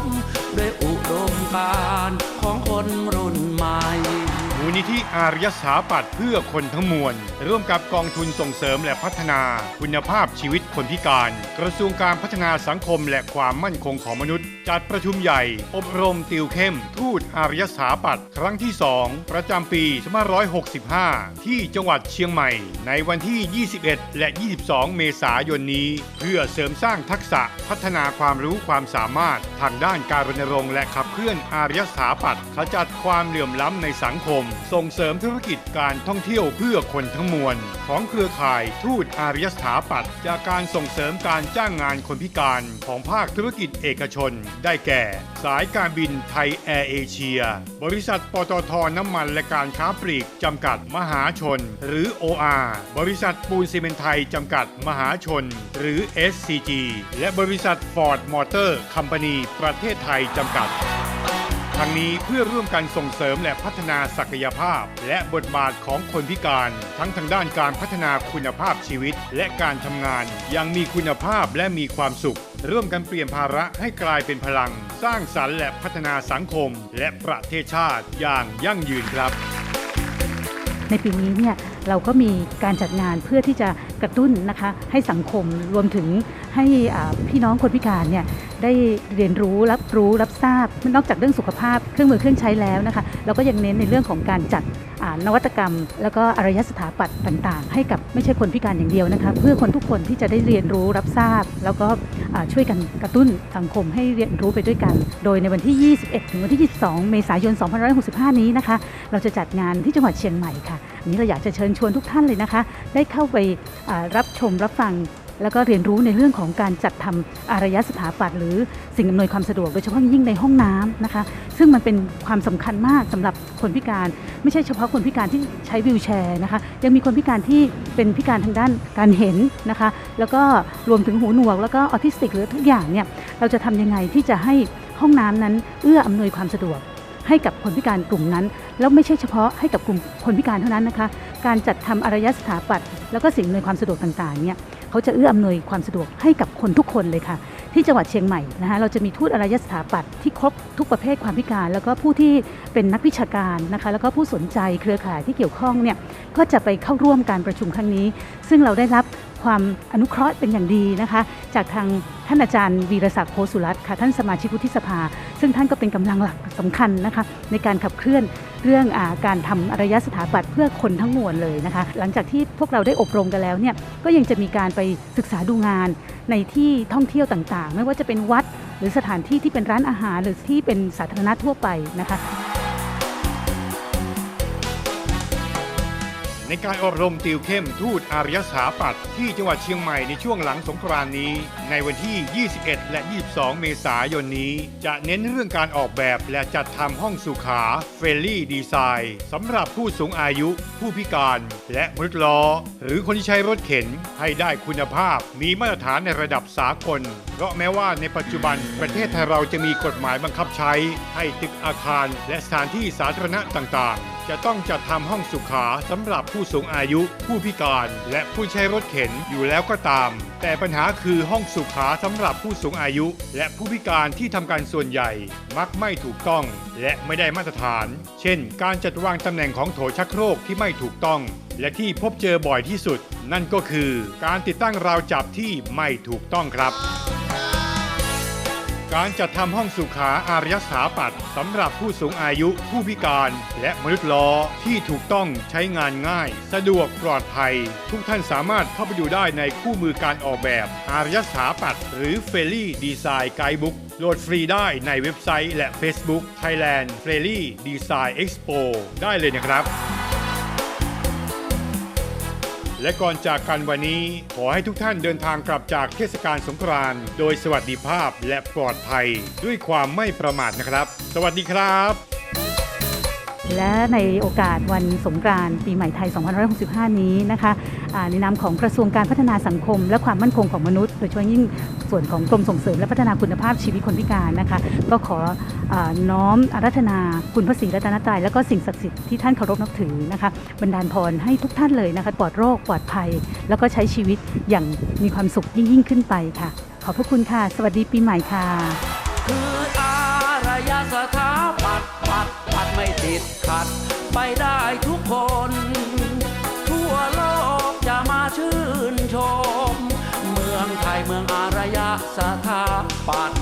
ม ด้วยอุดมการของคนรุ่นใหม่ ลนิธิอารยสถาปัตย์เพื่อคนทั้งมวล ร่วมกับกองทุนส่งเสริมและพัฒนาคุณภาพชีวิตคนพิการ กระทรวงการพัฒนาสังคมและความมั่นคงของมนุษย์ จัดประชุมใหญ่ อบรมติวเข้ม ทูตอารยสาปัตครั้งที่ 2 ประจำปี2565 ที่จังหวัดเชียงใหม่ ในวันที่ 21 และ 22 เมษายนนี้ เพื่อเสริมสร้างทักษะพัฒนาความรู้ความสามารถ ทางด้านการรณรงค์และขับเคลื่อนอารยสาปัตขจัดความเหลื่อมล้ำในสังคมส่งเสริมธุรกิจการท่องเที่ยวเพื่อคนทั้งมวล ของเครือข่ายทูตอารยสถาปัตย์จากการส่งเสริมการจ้างงานคนพิการของภาคธุรกิจเอกชน ได้แก่ สายการบินไทยแอร์เอเชีย บริษัทปตทน้ำมันและการค้าปลีกจำกัดมหาชน หรือ OR บริษัทปูนซีเมนไทยจำกัดมหาชน หรือ SCG และบริษัท Ford Motor Company ประเทศไทยจำกัด ทั้งนี้เพื่อร่วมกันส่งเสริมและพัฒนาศักยภาพ และบทบาทของคนพิการ ทั้งทางด้านการพัฒนาคุณภาพชีวิต และการทำงานอยังมีคุณภาพและมีความสุข ร่วมกันเปลี่ยนภาระให้กลายเป็นพลัง สร้างสรรค์และพัฒนาสังคม และประเทศชาติอย่างยั่งยืนครับ ในปีนี้เนี่ย เราก็มีการจัดงานเพื่อที่จะกระตุ้นนะคะให้สังคมรวมถึงให้พี่น้องคนพิการเนี่ยได้เรียนรู้รับรู้รับทราบ นอกจากเรื่องสุขภาพเครื่องมือเครื่องใช้แล้วนะคะเราก็ยังเน้นในเรื่องของการจัดนวัตกรรม แล้วก็อารยสถาปัตย์ต่าง ๆ ให้กับไม่ใช่คนพิการอย่างเดียวนะคะเพื่อคนทุกคนที่จะได้เรียนรู้รับทราบ แล้วก็ช่วยกันกระตุ้นสังคมให้เรียนรู้ไปด้วยกัน โดยในวันที่ 21 ถึงวันที่ 22 เมษายน 2565 นี้นะคะ เราจะจัดงานที่จังหวัดเชียงใหม่ค่ะ อันนี้เราอยากจะเชิญชวนทุกท่านเลยนะคะ ได้เข้าไปรับชมรับฟัง แล้วก็เรียนรู้ในเรื่องของการจัดทำอารยสถาปัตย์หรือสิ่งอำนวยความสะดวกโดยเฉพาะยิ่งในห้องน้ำนะคะ ซึ่งมันเป็นความสำคัญมากสำหรับคนพิการ ไม่ใช่เฉพาะคนพิการที่ใช้วีลแชร์นะคะยังมีคนพิการที่เป็นพิการทางด้านการเห็นนะคะ แล้วก็รวมถึงหูหนวก แล้วก็ออทิสติกหรือทุกอย่างเนี่ยเราจะทำยังไงที่จะให้ห้องน้ำนั้นเอื้ออำนวยความสะดวก ให้กับคนพิการกลุ่มนั้น แล้วไม่ใช่เฉพาะให้กับกลุ่มคนพิการเท่านั้นนะคะ การจัดทำอารยสถาปัตย์แล้วก็สิ่งอำนวยความสะดวกต่างๆเนี่ยเขาจะเอื้ออำนวยความสะดวกให้กับคนทุกคนเลยค่ะ ที่จังหวัดเชียงใหม่นะคะเราจะมีทูตอารยสถาปัตย์ที่ครบทุกประเภทความพิการ แล้วก็ผู้ที่เป็นนักวิชาการนะคะแล้วก็ผู้สนใจเครือข่ายที่เกี่ยวข้องเนี่ยก็จะไปเข้าร่วมการประชุมครั้งนี้ ซึ่งเราได้รับ ความอนุเคราะห์เป็นอย่างดีนะคะ จากทางท่านอาจารย์วีรศักดิ์โพสุรัตน์ค่ะท่านสมาชิกวุฒิสภา ซึ่งท่านก็เป็นกำลังหลักสำคัญนะคะ ในการขับเคลื่อนเรื่องอาการทำอารยสถาปัตย์เพื่อคนทั้งมวลเลยนะคะ หลังจากที่พวกเราได้อบรมกันแล้วเนี่ยก็ยังจะมีการไปศึกษาดูงานในที่ท่องเที่ยวต่างๆ ไม่ว่าจะเป็นวัดหรือสถานที่ที่เป็นร้านอาหารหรือที่เป็นสาธารณะทั่วไปนะคะ ในการอบรมติวเข้มทูตอารยสถาปัตย์ที่จังหวัดเชียงใหม่ในช่วงหลังสงกรานนี้ ในวันที่ 21 และ 22 เมษายนนี้ จะเน้นเรื่องการออกแบบและจัดทำห้องสุขาเฟรลี่ดีไซน์สำหรับผู้สูงอายุ ผู้พิการ และมนุษย์ล้อ หรือคนที่ใช้รถเข็นให้ได้คุณภาพมีมาตรฐานในระดับสากล เพราะแม้ว่าในปัจจุบันประเทศไทยเราจะมีกฎหมายบังคับใช้ ให้ตึกอาคาร และสถานที่สาธารณะต่างๆ จะต้องจัดทำห้องสุขาสำหรับผู้สูงอายุ ผู้พิการ และผู้ใช้รถเข็นอยู่แล้วก็ตาม แต่ปัญหาคือห้องสุขาสำหรับผู้สูงอายุ และผู้พิการที่ทำการส่วนใหญ่ มักไม่ถูกต้อง และไม่ได้มาตรฐาน เช่น การจัดวางตำแหน่งของโถชักโครกที่ไม่ถูกต้อง และที่พบเจอบ่อยที่สุด นั่นก็คือ การติดตั้งราวจับที่ไม่ถูกต้องครับ การจัดทำห้องสุขาอารยสถาปัตย์สำหรับผู้สูงอายุผู้พิการ และมนุษย์ล้อที่ถูกต้องใช้งานง่าย สะดวกปลอดภัย ทุกท่านสามารถเข้าไปดูได้ในคู่มือการออกแบบ อารยสถาปัตย์หรือเฟรลี่ดีไซน์ไกด์บุ๊กโหลดฟรีได้ในเว็บไซต์และ Facebook Thailand f r e l y Design Expo ได้เลยนะครับ และก่อนจากกันวันนี้ ขอให้ทุกท่านเดินทางกลับจากเทศกาลสงกรานต์โดยสวัสดิภาพและปลอดภัย ด้วยความไม่ประมาทนะครับ สวัสดีครับ และในโอกาสวันสงกรานต์ปีใหม่ไทย 2565 นี้นะคะในนามของกระทรวงการพัฒนาสังคม และความมั่นคงของมนุษย์ โดยเฉพาะยิ่งส่วนของกรมส่งเสริมและพัฒนาคุณภาพชีวิตคนพิการนะคะ ก็ขออน้อมอารัธนาคุณพระศรีรัตนตรัยและก็สิ่งศักดิ์สิทธิ์ที่ท่านเคารพนับถือนะคะบันดาลพรให้ทุกท่านเลยนะคะปลอดโรคปลอดภัย แล้วก็ใช้ชีวิตอย่างมีความสุขยิ่งยิ่งขึ้นไปค่ะ ขอบพระคุณค่ะ สวัสดีปีใหม่ค่ะ ติดขัดไปได้ทุกคน ทั่วโลกจะมาชื่นชม เมืองไทยเมืองอารยะสถาปัตย